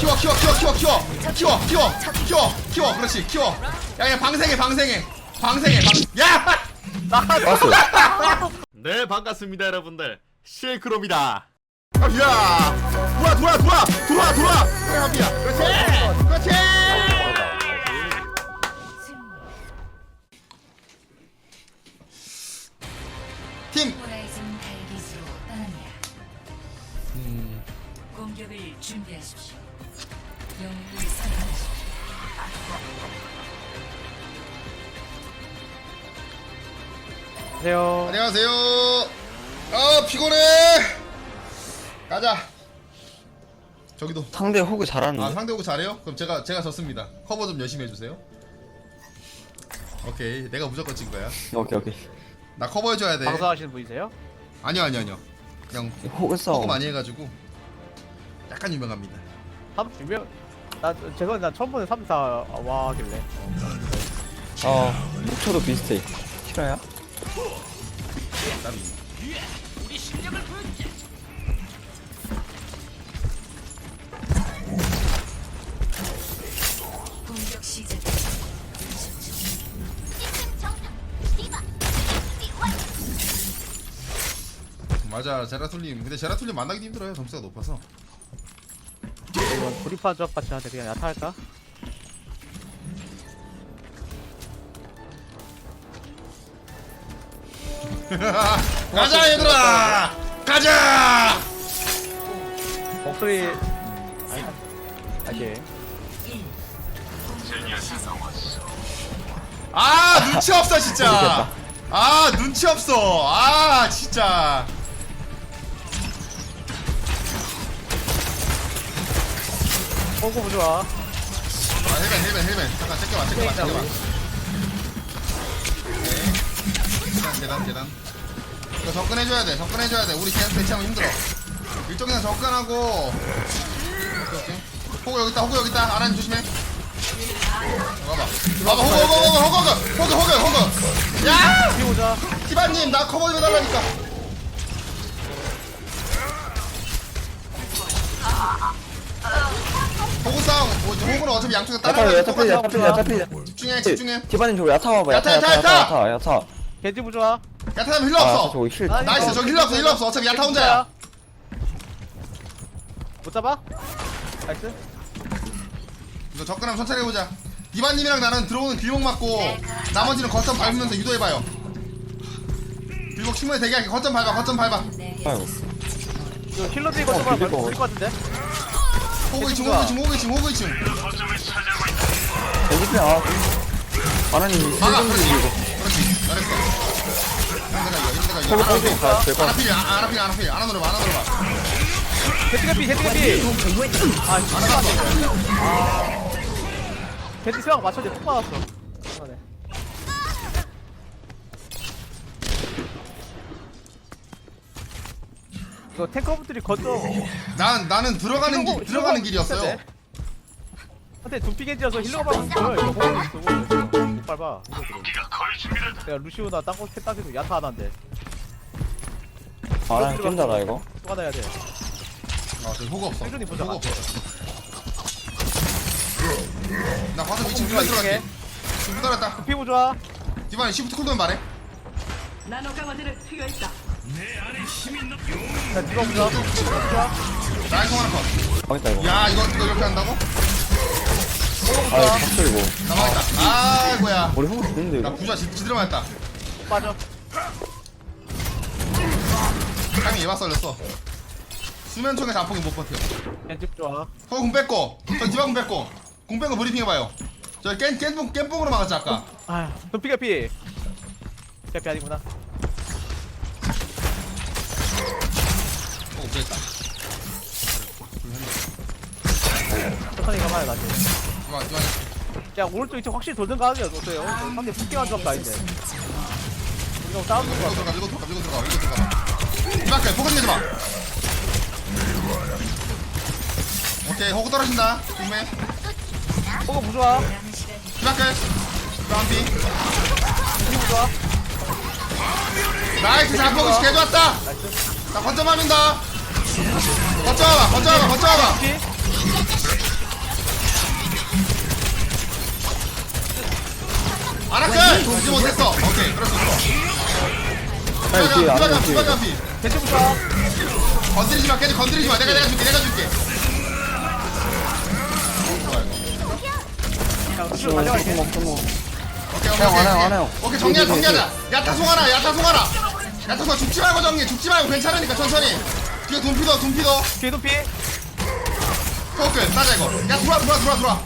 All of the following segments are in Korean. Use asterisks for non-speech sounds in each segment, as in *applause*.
키워 키워 키워 키워 키워. 키워 키워 키워 키워. 그렇지 키워. 야야 방생해 방생해. 방생해 방야! 봤어. *laughs* 네 반갑습니다 여러분들. 쉐이크로입니다. 야! 돌아 돌아 돌아 돌아 돌아 그래 합이야 그렇지. 그렇지. 팀. 호라이즌 달기지로 떠납니다. 공격을 준비하십시오. 안녕하세요. 안녕하세요 아 피곤해 가자 저기도 상대 호그 잘하는데. 아 상대 오고 잘해요? 그럼 제가 제가 졌습니다 커버 좀 열심히 해주세요 오케이 내가 무조건 진 거야 오케이 오케이. 나 커버 해줘야 돼 방송하시는 분이세요? 아니요 아니요 아니요 그냥 호그 싸움. 커버 많이 해가지고 약간 유명합니다 3 유명 나 죄송한데 나 처음 보는 3사 와 하길래 아 목초도 비슷해. 싫어요? 나비 공격 시작. 맞아 제라툴님 근데 제라툴님 만나기도 힘들어요 점수가 높아서 브리파 조합 같이 하는데 그냥 야타 할까? *laughs* 가자 얘들아! 가자! 목소리 아니 아니 아 눈치 없어 진짜. *laughs* 아 눈치 없어. 아 진짜 호구 부좋아. 아 헬멧 헬멧 헬멧. 잠깐 챙겨봐 챙겨봐 챙겨봐 오케이 계단 계단 계단. 이거 접근해줘야 돼 접근해줘야 돼. 우리 계속 대치하면 힘들어. 이쪽이랑 접근하고. 오케이 오케이. 호구 여기 있다 호구 여기 있다. 아라님 조심해. 봐봐. 봐봐 호구 호구 호구 호구 호구 호구 호구. 야! 피 보자. 티바님 나 커버 좀 해달라니까 뭐, 호구는 어차피 양쪽에 야타 따라가야 야타 필 야타 필 야타 필. 집중해 집중해 디바님 저거 야타 와봐. 야타 야타, 야타 야타, 야타 야타 야타. 겐지 부좋아 야타면 힐러 아 없어 저거 힐. 아, 나이스 저기 힐러 없어 힐러 없어 어차피 야타 혼자야 못 잡아? 나이스 이거 접근하면 천천히 해보자 디바님이랑 나는 들어오는 길목 맞고 나머지는 거점 밟으면서 유도해봐요 길목 충분히 대기할게 거점 밟아 거점 밟아 아이고. 이거 힐러들 이거 좀만 비빌 거. 걸릴 것 같은데? 호구 2층 호구 2층 호구 2층 호구 2층 이쁘야. 바나님 막아 힘좀 그렇지. 이거. 그렇지. 잘했어. 힘내가 이겨 힘내가 이겨 안 가, 될 거. 아필 안 아필 안 아필 안 하노라 안 하노라 개트개피 개트개피 아 씨발 개트 세방 맞췄는데 톡 맞았어. 이번에. 이거 탱커분들이 건너. 난 나는 들어가는 길 들어가는 길이었어요. 한테 두피 겐지여서 힐러가 밟으면 보여 이거 보고 있어 보고 못 밟아 힐러들은 내가 루시우나 땅콩 캔따기도 야타 하나인데 아나 깬다라 이거. 또 하나 해야 돼. 아 저기 호구 없어. 혜준이 보자. 호구 없어. 나 위층 호구가 밀어 들어갈게. 지금 따랐다. 두피 보자 디바니 시프트 쿨도면 말해. 자 들어 보자. 보자. 나이스 하나 컷 망했다 이거. 야 이거 이거 이렇게 한다고? 아 박수 이거. 나 망했다 아이고야. 우리 호그 죽는데 나 이거. 부자 지- 지드러 맞았다. 빠져. 타이밍 예바 썰렸어. 수면 총에 자폭이 못 버텨. 겐지 좋아. 어, 공 뺐고. 저 디바 공 뺐고. 공 뺀거 브리핑 해봐요. 저 깬, 깬뽕, 깬뽕으로 막았지 아까. 아 두피가 피. 개피 아니구나. 어 됐다. 천천히 가봐야 나지 디바 디바 야 오른쪽 이쪽 확실히 돌든가 하게 어때요? 상대 푸킹한 조합도 아닌데 이거 싸우는 거 밀고 같아. 들어가 밀고 들어가 밀고 들어가 밀고 들어가. 디바클 포커스 내지 마. 오케이 호구 떨어진다. 조심해 호그 부좋아 디바클 디바한피. 호그 부좋아 나이스 자폭이 개 좋았다. 나 거점 하민다 거점 와봐 거점 와봐 거점 와봐 피 주지 못했어. 오케이 그럴 수 있어 아니, 뒤에, 안 뒤에. 잡히 겐지부터. 건드리지 마 깨지 건드리지 마. 내가 내가 줄게 내가 줄게. 오케이 오케이 형, 안 해요, 오케이 안 해요. 오케이. 정리하 정리하자. 야타 송하나 야타 송하나 야타 송하 죽지 말고 정리 죽지 말고 괜찮으니까 천천히. 뒤에 둠피도 둠피도. 뒤에 도 피. 포크 따자 이거. 야 들어와 들어와 들어와 들어와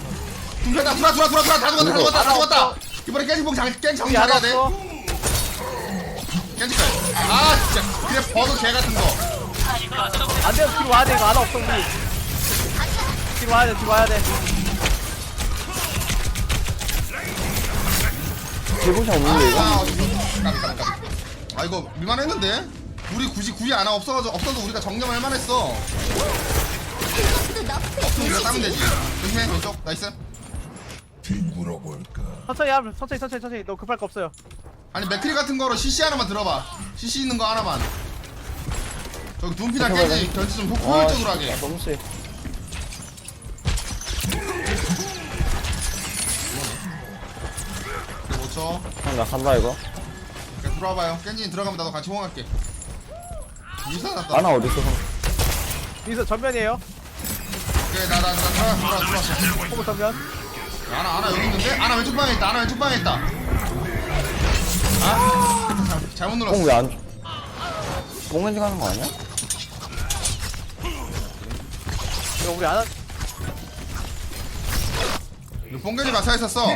둠피다 들어와 들어와 들어와 들어와 다 죽었다 다 죽었다. 다 죽었다 이번에 깨지봉 장 깨지 정리 잘해야 돼 없어. 깨지걸 아 진짜. 그래 버그 개 같은 거. 안 돼요. 뒤로 와야 돼. 이거 하나 없어 우리. 뒤로 와야 돼. 뒤로 와야 돼. 기분이 없는데, 이거? 아, 까비, 까비, 까비. 아 이거 밀만했는데? 우리 굳이 구이 하나 없어가지고 없어도 우리가 정념할 만했어. 없으면 우리가 따면 되지. 조심해 왼쪽. 나이스. 천천히 하면 천천히 천천히 천천히 너 급할 거 없어요 아니 맥크리 같은 거로 CC 하나만 들어봐. CC 있는 거 하나만. 저기 둠피랑 깨지 견지 좀 효- 효율적으로 하게. 아, 너무 세. 그리고 5초. 형, 나 간다, 이거. 오케이, 들어와봐요. 깬지 들어가면 나도 같이 호응할게. 유사 났다. 아나 어딨어, 형? 여기서 전면이에요 오케이 나나 나 들어와 들어와 들어와. 포고 전면 아나 아나 여기 있는데? 아나 왼쪽 방에 있다. 아나 왼쪽 방에 있다. 아 잘못 눌렀어. 뽕 왜 안, 뽕렌지 가는 거 아니야? 이거 우리 안 하... 이거 뽕개지 마사 있었어.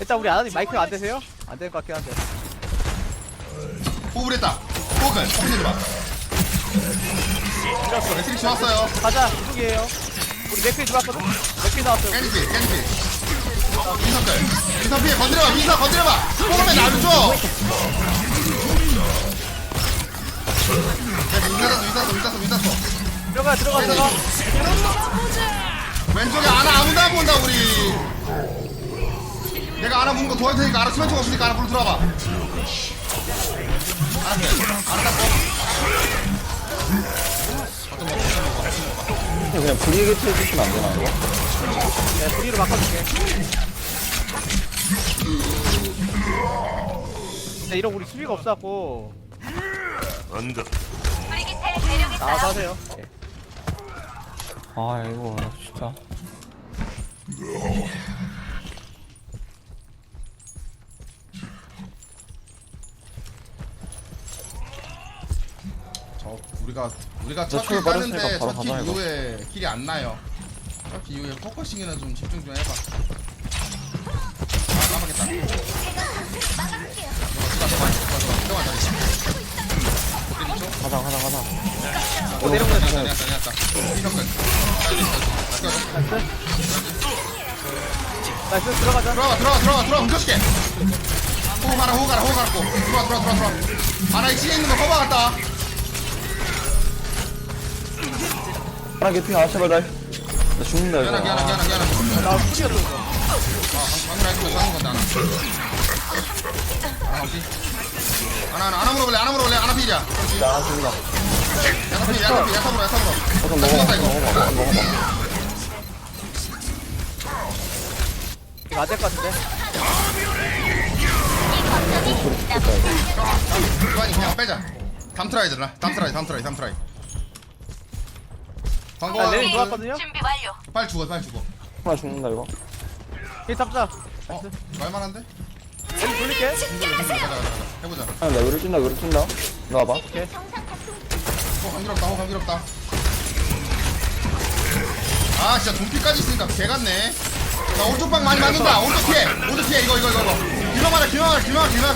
일단 우리 아나님 마이크가 안 되세요? 안 될 것 같긴 한데 호흡을 했다. 호흡을 뽕개지 마. 밀었어 매트릭 좋았어요. 가자 이쪽이에요 우리 맥크리 들어왔거든 맥크리 나왔어요 깻지 깻지. 민선들. 민선 피해 건드려봐. 민선 건드려봐. 호흡에 나를 줘. 민사서 민사서 민사서 민사서. 들어가 들어가 들어가 왼쪽에 아나 아무도 안 본다 우리. 내가 아나 부는 거 도와줄 테니까 아나 수면총 없으니까 아나 불러 들어와봐. 알았어. 알았어. 형, 그냥 브리게트 해주시면 안 되나, 이거? 네 브리로 바꿔줄게 네 이런 우리 수비가 없어갖고 나와서 하세요 네. 아, 이거, 진짜. 저 우리가 우리가 저 첫킬 초월 까는데 빠졌으니까 바로 첫킬 이거. 이후에 킬이 안 나요. 첫킬 이후에 포커싱이나 좀 집중 좀 해봐. 아 까먹겠다. 가자, 가자, 가자. 어, 내려오면 내렸다 내렸다 내렸다. 이성근. 나이스 들어가자 들어가 들어가 들어가 들어가 뭉쳐줄게. 호흡 가라 호흡 가라 호흡 가라 들어와 들어와 들어와 들어와. 아나 이 층에 있는 거 커버 갔다. 하나 개피, 아, 제발, 날. 나 죽는다, 이거. 미안하 미안하 미안하 미안하. 나 들어오고 아, 방금 했으면 하는 건데, 하나. 하나 없지? 하나, 하나, 하나 물어볼래? 하나 물어볼래? 하나 피자. 나 죽는다. 야타 피, 야타 피, 야타 물어, 야타 물어. 잠깐 나 먹어봐, 죽었다, 이거. 먹어봐, 먹어봐. 이거 안될것 같은데 이관이 그냥 빼자. 다음 트라이 들라. 다음 트라이, 다음 트라이, 다음 트라이. 방금 아 레인 들어왔거든요 빨리 죽어, 빨리 죽어. 하나 죽는다, 이거. 힐 잡자 어, 말만한데? 레인 돌릴게 가자, 가자, 가자. 해보자. 아, 나 위로 뛴다, 위로 뛴다. 너 와봐. 호 감기롭다, 호 감기롭다. 아, 진짜 돈피까지 있으니까 개 같네. 나 오른쪽 방 많이 맞는다. 오른쪽 피해, 오른쪽 피해. 이거, 이거, 이거, 이거. 규명하라, 규명하라.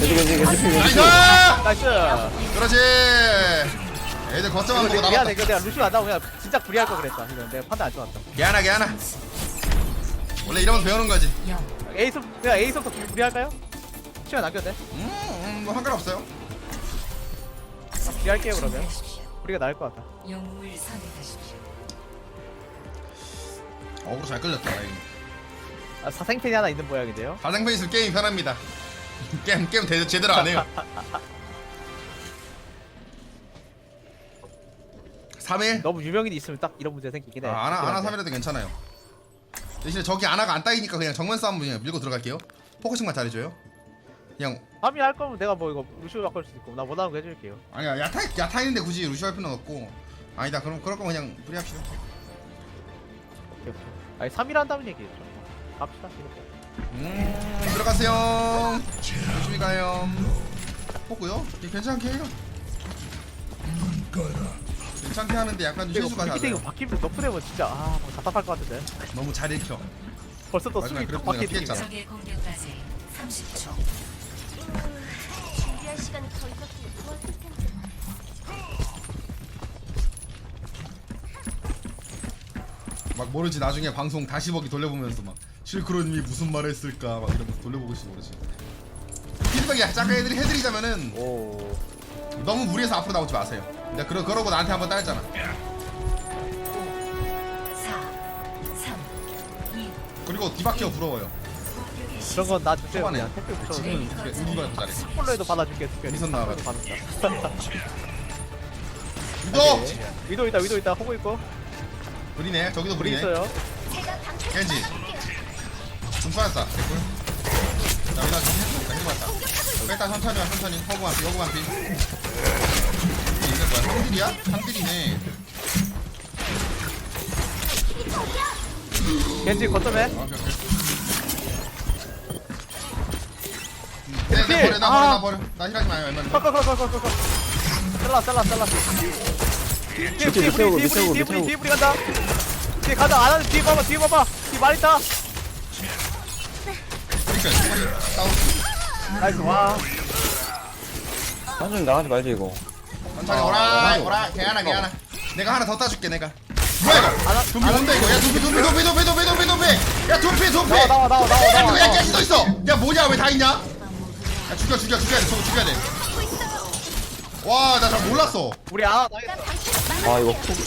겐지, 겐지, 겐지, 피, 겐지. 나이스! 나이스 그렇지. 애들 이거 나갔다. 미안해 이거 내가 루시오 안 나오고 그냥 진짜 불리할 걸 그랬다 이거 내가 판단 안 좋았다 개하나 개하나. 원래 이러면 배우는 거지. 에이스 내가 에이스부터 불리할까요? 시간 남겨도 돼? 음, 음, 뭐 상관없어요. 불리할게요 그러면 우리가 나을 것 영웅을 선택하십시오. 어그로 잘 끌렸다. 다행히. 아, 사생팬이 하나 있는 모양인데요 가상팬 있으면 게임 편합니다. *laughs* 게임 게임 대, 제대로 안 해요. *laughs* 3일? 너무 유명인이 있으면 딱 이런 문제 생기긴 해. 아, 아나 아나 그런데. 3일에도 괜찮아요. 대신에 저기 아나가 안 따이니까 그냥 정면 싸움 그냥 밀고 들어갈게요. 포커싱만 잘해줘요. 그냥 밤이 할 거면 내가 뭐 이거 루시오 바꿀 수도 있고 나 원하는 거 해줄게요. 아니야 야타 야타 있는데 굳이 루시 할 필요는 없고. 아니다 그럼 그럴 거면 그냥 프리합시다. 오케이, 오케이. 아니 3일 한다는 얘기죠 갑시다 이렇게 음 들어가세요. 조심히 가요. 포고요. 괜찮게 해요 괜찮게 하는데 약간 좀 실수가 밑에 이거 바뀌면 너프되면 진짜 아뭐 답답할 것 같은데 너무 잘 읽혀 벌써 또 숨이 피했잖아. 적의 공격까지 30초. 준비할 시간이 더 있었으면 좋았을 텐데. 막 모르지 나중에 방송 다시 보기 돌려보면서 막 실크로님이 무슨 말 했을까 막 이러면서 돌려보고 싶어 모르지 피드백이 약간 애들이 해드리자면은 오 너무 무리해서 앞으로 나오지 마세요 근데 그러, 그러고 나한테 한번 따였잖아. 4, 3, 2, 그리고 디바키어 부러워요. 그런 건나 주세요 초반에. 그냥 택배 붙여 지금 우리가 더 잘해 폴로 해도 받아줄게 미선 나와라. 폴로도 받는다 위도! 위도 있다 위도 있다. 호구 있고. 브리네 저기도 우리 브리네. 있어요. 겐지. 좀 쏴놨다. 개꿀 자 여기다 좀 해봤다. 일단 천천히 와 천천히. 허구 한 피 허구 한피. 이게 뭐야? 상딜이야? 상딜이네. 겐지 거점에? 아, 오케이, 오케이. 네, 네, 버려, 나 아. 버려, 나 버려. 나 힐하지 마요, 웬만하면. 컷컷컷컷컷. 잘라 잘라 잘라. 뒤에 뒤에 밑에 밑에 간다. 뒤에 가자. 안 하는 뒤에 봐봐 뒤에 봐봐. 뒤에 많이 있다. 그러니까, 싸우. 나이스 와. 완전히 나가지 말지 이거 천천히 아, 오라, 맞아. 오라. 개 하나, 개 하나. 내가 하나 더 따줄게, 내가. 뭐야, 이거? 좀비 온다, 이거. 야, 좀비, 좀비, 좀비, 좀비, 좀비, 좀비, 좀비. 야, 좀비, 좀비. 나와 나와 나와 나와 야, 나와 야, 깨지도 있어. 야, 뭐냐, 왜 다 있냐? 야, 죽여, 죽여, 죽여야 돼. 저거 죽여야 돼. 와, 나 잘 몰랐어. 우리 아 나이스 아 이거 푹나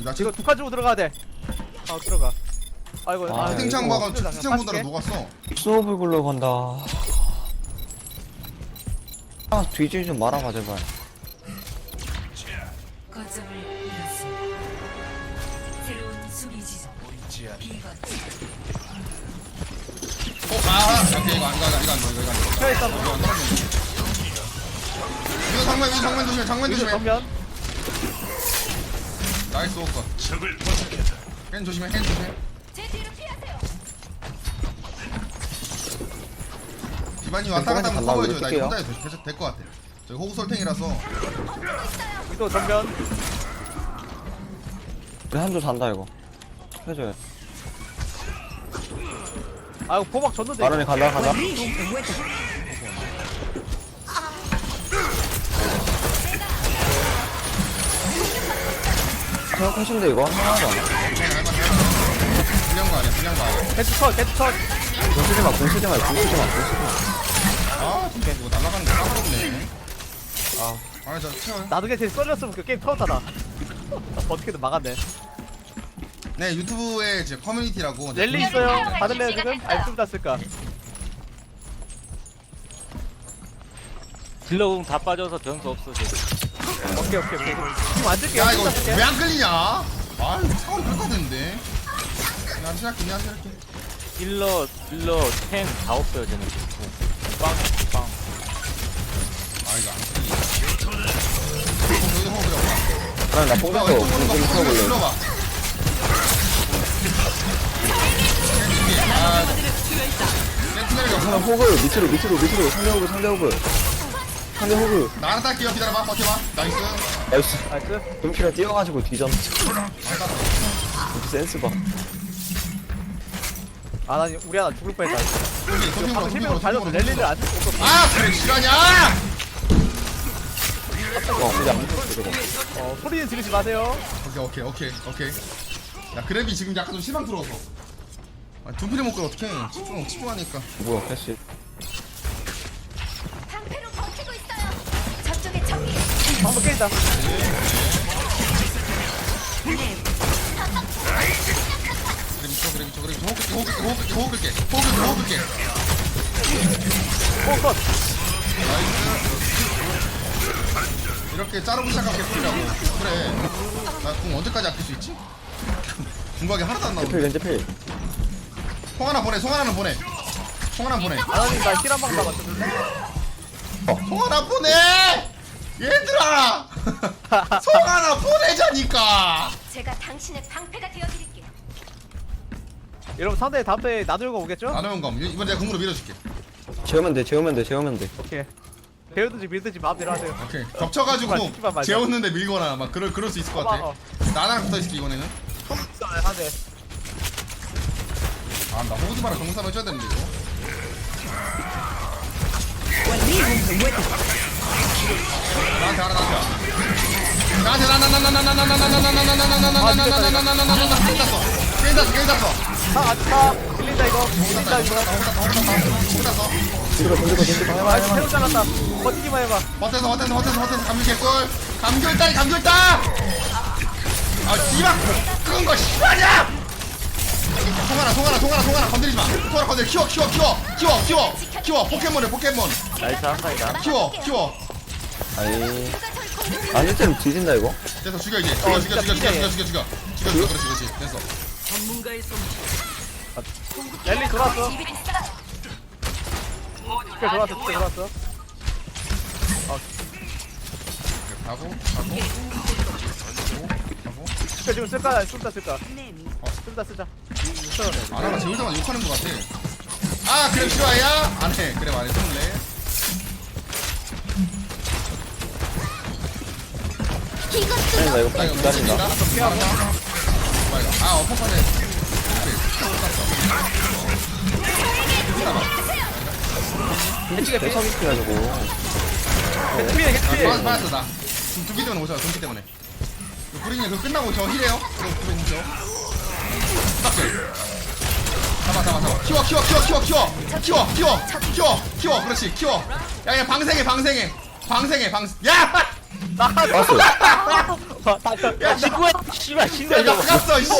이거 지금 두칸 주고 들어가야 돼 아 들어가 아이고 아, 아, 채팅창 봐가 채팅창 보느라 녹았어. 수업을 굴러 간다 아 뒤지 좀 말아봐 제발 거점을 잃었습니다. 새로운 수비 지점. 비거점. 어, 아, 오케이, 이거 안 가, 이거 안 가, 이거 안 가. 펴 있어 이거 안 가. 이거 정면, 이거 정면 조심해, 위도 조심해. 정면 나이스 오커. hen 조심해, hen 조심해. 제 뒤로 피하세요. 기반이 왔다 갔다 한번 간다고 커버해줘. 나 이거. 혼자 해도 될것 같아. 저기 호구 설탱이라서. 위도 정면 우리 한조 잔다 이거 해줘야 돼 아이고 포박 줬는데 마련이 간다 간다 생각하신데 이거 하나도 안 불리한 거 아니야, 불리한 거 아니야. 개츠 컷 개츠 컷 공쓰지 마 공쓰지 마 공쓰지 마 공쓰지 아, 진짜 이거 날아가는 거 까먹었네. 아, 아, 저 채워요. 나중에 쟤 썰렸으면 그 게임 터졌다 *laughs* 어떻게든 막았네 네, 유튜브에 이제 커뮤니티라고. 이제 랠리 있어요 받을래요 지금? 아니 좀 땄을까 딜러공 다 빠져서 변수 없어 지금. 오케이 오케이 오케이 지금 안 쓸게요 야, 좀 이거 땄을게 왜 안 끌리냐? 아, 이거 차원이 끌거든데. 나 시작해, 나 시작해. 딜러 딜러 탱 다 없어요 쟤는 지금. 빵 빵. 아, 이거 안 끌리냐. 여기도 호구 그려봐. 그럼 나 야, 뽕에서 왼쪽 오는 거 공쓰기 호구 쳐볼래 눌러봐. 아, 센티넬이 없어. 하나 호그 밑으로 밑으로 밑으로 상대 호그 상대 호그 상대 호그 나 하나 딸게요. 기다려봐. 버텨봐. 나이스. 나이스 나이스 금피가 뛰어가지고 뒤졌네 센스 봐 아나 우리 하나 죽을 뻔했다 손님, 손님으로, 방금 실명으로 달려서 손님으로. 랠리를 안 없어 아, 그래, 실화냐? 어 저거 어, 소리는 지르지 마세요 오케이, 오케이, 오케이, 오케이. 야, 그랩이 지금 약간 좀 실망 들어서. 아, 못 끌어, 어떡해. 집중, 집중하니까. 뭐야 패시 방패로 버티고 있어요. 저쪽에 적이 한번 깨진다 그래 미쳐 그래 미쳐 그래 미쳐 호흡 끌게 호흡 끌게 호흡 끌게 호흡 끌게 호흡 끌게 오컷 이 렇게 자르고 시작하면 개꿀이라고 그래. 나공 언제까지 아낄 수 있지? 중각이 하나도 안필 나오는데? 겐지 필송 하나 보내 송 하나는 보내. 송 하나 보내. 아나님 나 힐한 방 남았어. 송 하나 보내! 얘들아! *laughs* 송 하나 보내자니까! 제가 당신의 방패가 되어드릴게요. 여러분 상대 다음 때 나들고 오겠죠? 나누면 검. 이번 내가 궁으로 밀어줄게. 재우면 돼 재우면 돼 재우면 돼. 오케이 배우든지 밀든지 마음대로 하세요 오케이 겹쳐가지고. 재웠는데 밀거나 막 그럴 그럴 수 있을 것 같아 어. 나랑 붙어있을게 이번에는 한대 아나 호구즈바랑 정산 해줘야 되는데 이거 나한테 하나 나한테 나한테 던 지고 해봐 아 해봐 새우 잘랐다 버티기만 해봐 버텨서 버텨서 버텨서 버텨서 감귤 개꿀 감귤 딸 감귤 딸 아, 씨발! 끄은 거 씨발이야! 송하나, 송하나, 송하나, 송하나, 건드리지 마! 송하나 건드려, 키워, 키워, 키워! 키워, 키워! 키워! 포켓몬에 포켓몬! 나이스 한 방이다 키워, 키워! 아이 아닐 때는 뒤진다 이거 됐어, 죽여, 이제. 죽여, 죽여, 죽여, 죽여, 죽여, 죽여, 죽여. 죽여, 죽여, 그렇지, 그렇지. 됐어. 랠리 돌았어. 스킬 돌았어, 스킬 돌았어. 아. 가고 가고 가고 지금 쓸까? 좀다 쓸까? 좀다 쓰자. 아나 지금 동안 욕하는 거 같아 아 그래 슈아야 안해 그래 말해 쏠래 아 이거 빨리 기다린다 아 어퍼컷에 내 서비스 해가지고 개피해 개피해 맞았어, 맞았어, 나. 지금 두기 때문에 오잖아, 두기 때문에. 구린이 그거 끝나고 저 힐해요? 그거 있죠? 딱 잡아, 잡아, 잡아. 키워, 키워, 키워, 키워, 키워. 키워, 키워, 키워, 키워. 그렇지, 키워. 야, 야, 방생해, 방생해. 방생해, 방. 야! 왔어 야, 신고해 씨발 신고해 야, 나 저거 갔어, 이씨.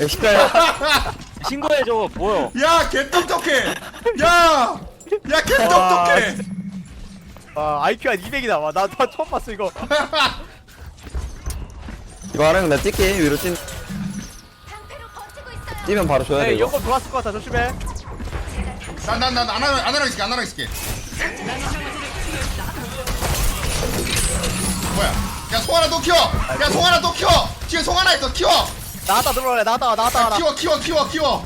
엑스트라야 *laughs* 신고해 저거 보여 야, 개 똑똑해. 야! 야, 개 똑똑해. 아 IQ 한 200이 나와 나, 나 처음 봤어 이거 *laughs* 이거 하라면 나 뛸게 위로 뛴 방패로 버티고 있어요. 뛰면 바로 줘야 돼 에이 이거 들어왔을 것 같아 조심해 난, 난, 난, 안 하라, 안 하라 있을게, 안 하라 있을게. 뭐야? 야, 송 하나 또 키워! 야, 송 하나 또 키워! 뒤에 송 하나 있어, 키워! 나왔다 들어오래 나왔다 나왔다 야, 나왔다 키워, 키워, 키워, 키워!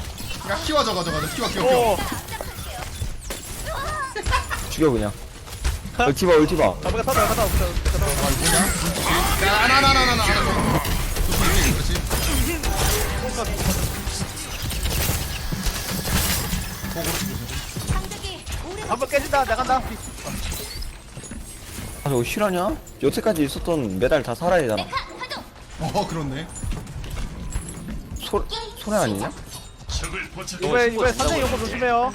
야, 키워, 저거, 저거, 저거. 키워, 키워, 키워. 오 죽여 그냥 얼티바 얼티바 잡으가 타자 타자 없어 아, 이거 뭐냐? 야, 안, 안, 안, 안, 안, 안. 조심히, 그렇지. 오래 한번 깨진다 나간다 아 저거 실화냐? 여태까지 있었던 메달 다 살아야 되잖아. 어, 그렇네. 소, 소리 아니냐? 이번에 이번에 산내 연거 조심해요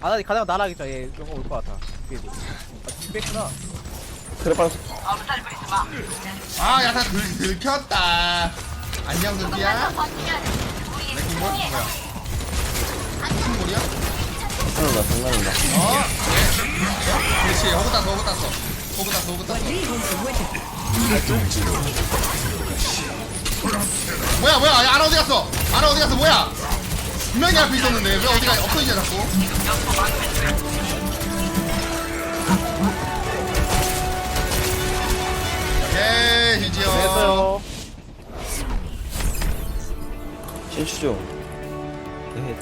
아 나 가다가 날아가겠다 얘 연거 올 것 같아 뒤에도 아 뒤에 뺐구나 그래 빨리 아, 야, 다 들, 들켰다. 안녕, 들기야. 레킹볼? 뭐야? 레킹볼이야? 장난다 장난다 어? 네. 그렇지, 호구 땄어, 호구 땄어. 호구 땄어, 호구 땄어. 뭐야, 뭐야, 야, 아나 어디 갔어? 아나 어디 갔어, 뭐야? 분명히 앞에 있었는데, 왜 어디가 엎어지냐, 자꾸? 오케이, 지지요. 됐어요 신추죠 네